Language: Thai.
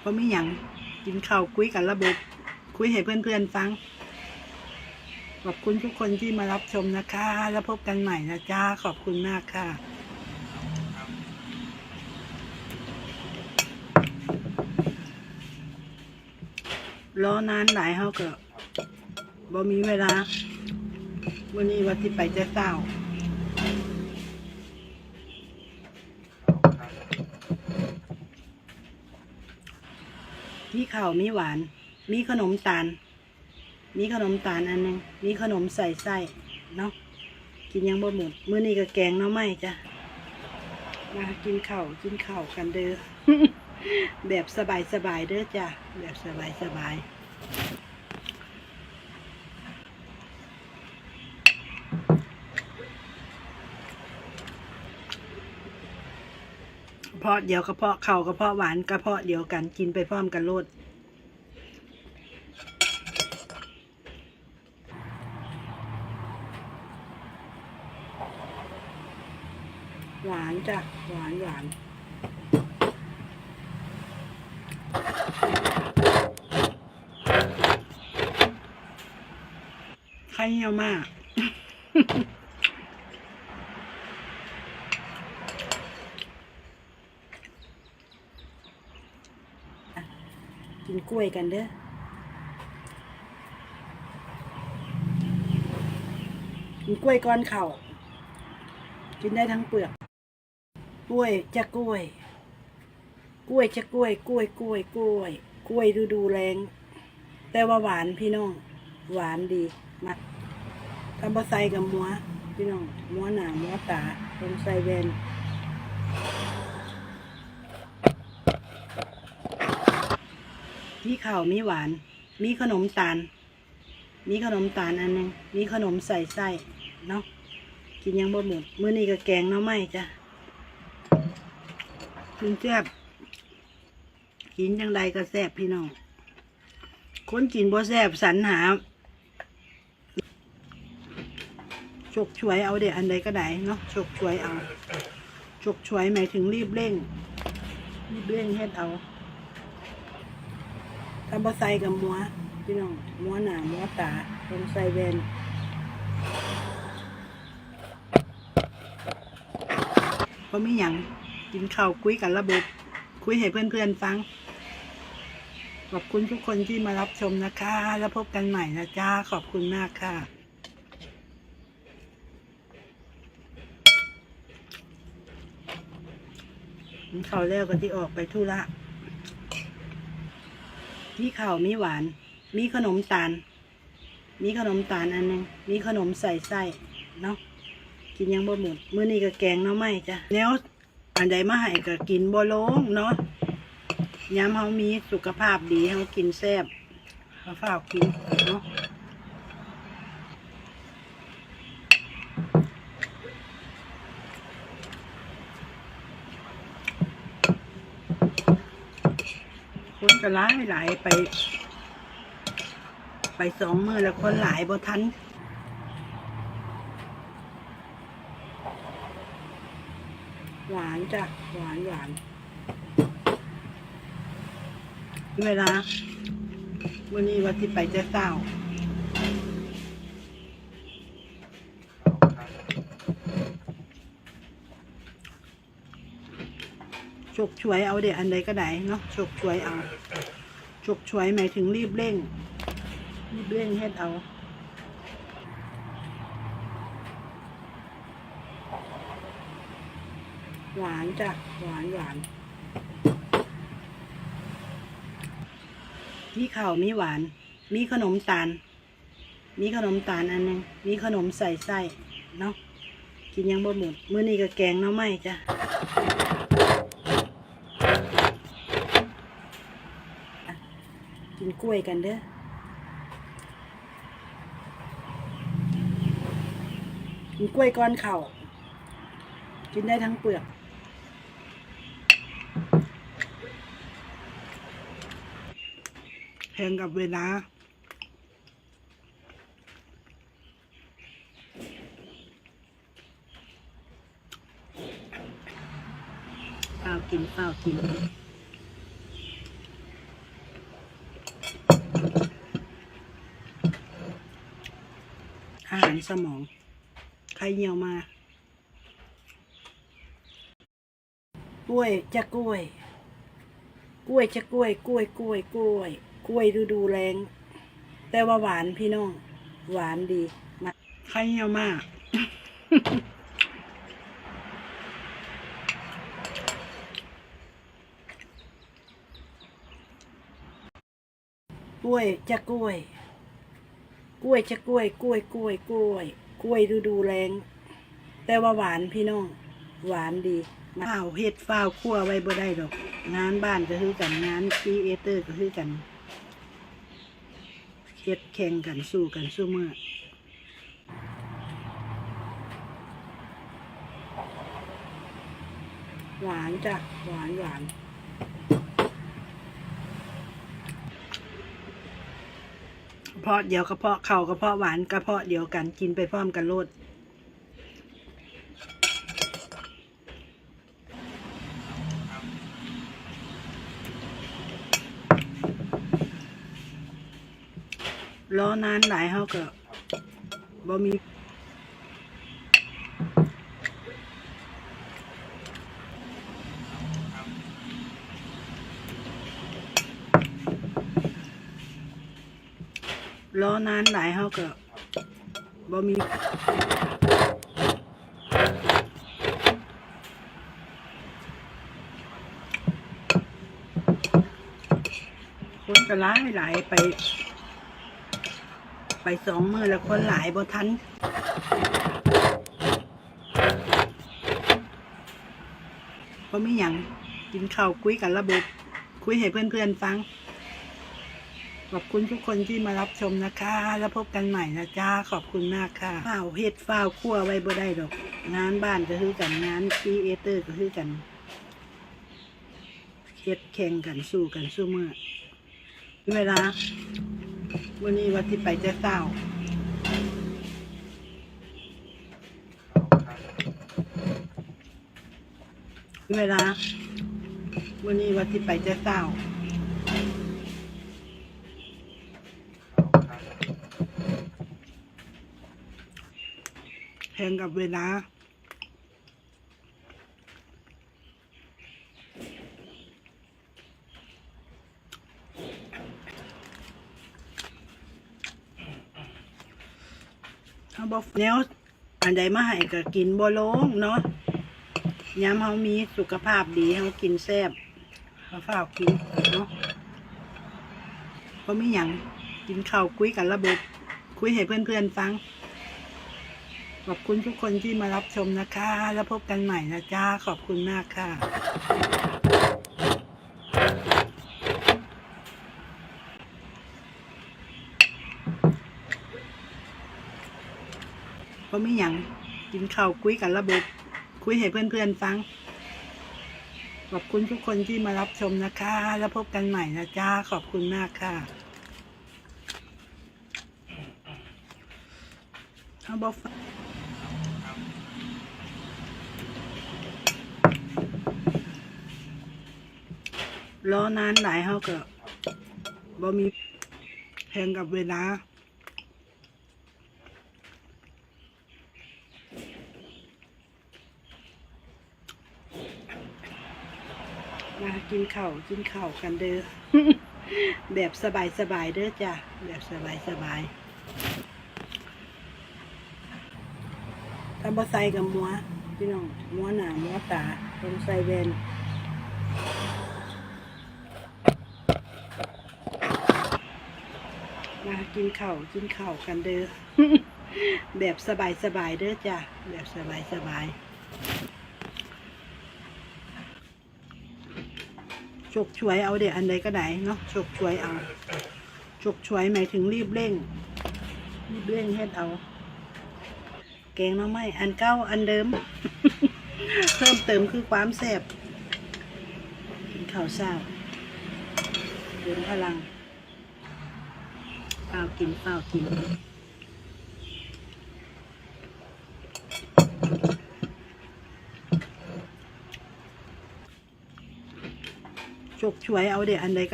เพราะมีหยังกินข้าวคุยกันระบบ คุยให้เพื่อนๆฟัง ขอบคุณทุกคนที่มารับชมนะคะ แล้วพบกันใหม่นะจ้า ขอบคุณมากค่ะรอนานหลายเขาก็บ่มีเวลา วันนี้วันที่ไปจะเศร้า มีข้าวมีหวาน มีขนมตาล มีขนมตาลอันหนึง มีขนมใส่ไส้เนาะ กินยังบ่หมดมื้อนี้ก็แกงเนาะไม่จ้ะ มากินข้าวกินข้าวกันเด้อ แบบสบายสบายเด้อจ้ะ แบบสบายสบายกระ เพาะเดียวกระเพาะเข่ากระเพาะหวานกระเพาะเดียวกันกินไปพร้อมกันโลดหวานจ้ะหวานหวานไข่เหี่ยวมาก กล้วยกันเด้อกินกล้วยก้อนเข่ากินได้ทั้งเปลือก กล้วยจะกล้วย กล้วยจะกล้วย กล้วยกล้วยกล้วย กล้วยดูดูแรง แต่ว่าหวานพี่น้อง หวานดีมากทำบะไซกับมัวพี่น้องมัวหนามัวตาลงใส่เวน มีข้าวมีหวาน มีขนมตาล มีขนมตาลอันหนึง มีขนมใส่ไส้เนาะ กินยังบ่หมดมื้อนี้ก็แกงหน้อไม้จ้ะกินแซ่บกินจังใดก็แซ่บพี่น้อง คนกินบ่แซ่บสรรหาฉกฉวยเอาเด็อันใดก็ได้เนาะฉกฉวยเอาฉกฉวยหมายถึงรีบเร่ง รีบเร่งเฮ็ดเอา ทำบะไซกับมัวพี่น้องมัวหนามัวตาลงใส่เวนเพราะมีหยังกินข้าวคุยกันระบบ คุยให้เพื่อนๆฟัง ขอบคุณทุกคนที่มารับชมนะคะ แล้วพบกันใหม่นะจ้า ขอบคุณมากค่ะกินข้าวแล้วก็ที่ออกไปธุระ มีข้าวมีหวาน มีขนมตาล มีขนมตาลอันหนึงมีขนมใส่ไส้เนาะกินยังบ่หมดมื้อนี้ก็แกงเนาะไม่จ้ะแล้วอันใดมาให้ก็กินบ่ลงเนาะยามเขามีสุขภาพดีเขากินแซ่บเขาฝากกินเนาะ คนก็หลายหลายไป ไปสองมือแล้วคนหลายบ่ทันหวานจ้ะหวานหวานเวลาวันนี้วันที่ไปจะเศร้า กฉวยเอาเด็อันใดก็ได้เนาะฉกฉวยเอาฉกฉวยหมายถึงรีบเร่ง รีบเร่งเฮ็ดเอาหวานจ้ะหวานหวานมีข้าวมีหวาน มีขนมตาล มีขนมตาลอันหนึงมีขนมใส่ไส้เนาะกินยังบ่หมดมื้อนี้ก็แกงหน้อไม้จ้ะ กล้วยกันเด้อกินกล้วยก้อนเข่ากินได้ทั้งเปลือกแพงกับเวลาข้ากินข้ากิน หารสมอง ใครเหี่ยวมา กล้วยจะกล้วย กล้วยจะกล้วย กล้วยกล้วยกล้วย กล้วยฤดูแรง แต่ว่าหวานพี่น้อง หวานดีมาใครเหี่ยวมากกล้วยจะกล้วย กล้วยจะกล้วย กล้วยกล้วยกล้วย กล้วยฤดูแรง แต่ว่าหวานพี่น้อง หวานดีฝ้าวเฮ็ดฝ้าวคั่วไว้บ่ได้ดอก งานบ้านก็คือกันงานครีเอเตอร์ก็คือกันเฮ็ดแข่งกันสู้กันสู้เมื่อหวานจ้ะหวานหวาน กระ เพาะเดียวกระเพาะเข่ากระเพาะหวานกระเพาะเดียวกันกินไปพร้อมกันโลดรอนานหลายเฮาก็บ่มี รอนานหลายเฮาก็บ่มีคนก็หลายหลายไป ไปสองมือแล้วคนหลายบ่ทันเพราะไม่หยังกินข้าวคุยกันระบบคุยให้เพื่อนๆฟัง ขอบคุณทุกคนที่มารับชมนะคะ แล้วพบกันใหม่นะจ้าขอบคุณมากค่ะฝ้าวเฮ็ดฝ้าวคั่วไว้บ่ได้ดอก งานบ้านก็คือกันงานครีเอเตอร์ก็คือกันเฮ็ดแข่งกันสู้กันสู้เมื่อเวลา วันนี้วันที่ไปจะเศร้าเวลา วันนี้วันที่ไปจะเศร้า ข่งกับเวลาเขาบอกแนวอันใดมาให้ก็กินบ่ลงเนาะยามเฮามีสุขภาพดีเฮากินแซ่บเขาฝากกินเนาะเพราะมีหยังกินข้าวคุยกันระบบ คุยให้เพื่อนๆฟัง ขอบคุณทุกคนที่มารับชมนะคะ แล้วพบกันใหม่นะจ้า ขอบคุณมากค่ะเพราะไม่หยังกินข้าวคุยกันระบบคุยให้เพื่อนๆฟัง ขอบคุณทุกคนที่มารับชมนะคะ แล้วพบกันใหม่นะจ้า ขอบคุณมากค่ะเอาบอก รอนานหลายเฮาก็บ่มีแพงกับเวลามากินข้าวกินข้าวกันเด้อ แบบสบายสบายเด้อจ้ะ แบบสบายสบายๆถ้าบ่ใส่กับมัวพี่น้องมัวหนามัวตาต้องใส่เวนมา กินข้าวกินข้าวกันเด้อ แบบสบายสบายเด้อจ้ะ แบบสบายสบายฉกฉวยเอาเดี๋ยวอันใดก็ได้เนาะฉกฉวยเอาฉกฉวยหมายถึงรีบเร่ง รีบเร่งเฮ็ดเอา แกงน้อไม่อันเก้าอันเดิม เพิ่มเติมคือความแซ่บกินข้าวเช้าเดินพลัง เปล่ากินเปล่ากินฉกฉวยเอาเดี๋ยวอันใดก็